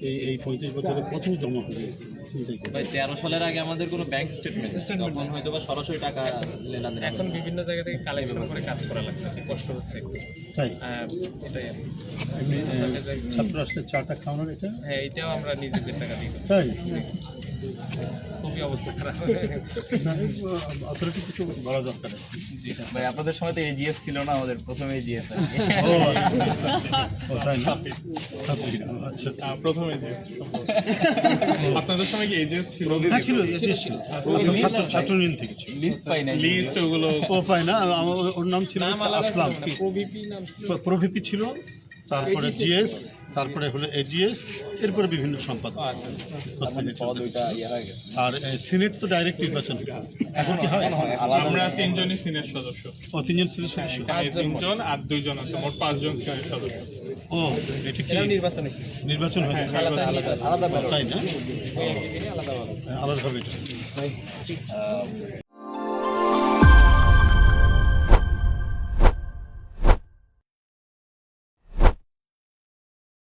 এই এই পঁয়ত্রিশ বছরে প্রচুর জমা হবে ভাই তেরো সালের আগে আমাদের কোনো ব্যাংক স্টেটমেন্ট তখন হয়তো বা সরাসরি টাকা লেনদেন এখন বিভিন্ন জায়গা থেকে কালেকশন করে কাজ করা লাগতেছে কষ্ট হচ্ছে তাই? আহ, এটাই ছাত্র আসলে চাটা খাওয়ানোর এটা? হ্যাঁ এটাও আমরা নিজেদের টাকা দিই। তাই? খুবই অবস্থা খারাপ। অথরিটি কিছু বলা দরকার ভাই আপনাদের সময় তো এজিএস ছিল না আমাদের প্রথম এজিএস আচ্ছা। ও তাই না? সাব্বির, আচ্ছা। আচ্ছা প্রথম এজিএস আপনাদের সময় কি এজিএস ছিল? হ্যাঁ ছিল এজিএস ছিল। ছাত্র ছাত্র ইউনিয়ন থেকে ছিল। লিস্ট পাই নাই। লিস্ট ওগুলো ও না। ওর নাম ছিল নাম আসলাম। প্রভিপি নাম ছিল। প্রভিপি ছিল তারপরে জিএস তারপরে হলো এজিএস এরপরে বিভিন্ন সম্পাদক। আচ্ছা সিনেট পদ ওইটা ইয়ে হয়ে আর সিনেট তো ডাইরেক্ট নির্বাচন এখন কি হয়? আমরা তিনজনই সিনিয়র সদস্য। ও তিনজন ছিল সদস্য? তিনজন আর দুইজন আছে মোট পাঁচজন সিনিয়র সদস্য। ও এটা কি? নির্বাচন হয়েছে। নির্বাচন হয়েছে। আলাদা আলাদা। আলাদা তাই না? আলাদা এটা।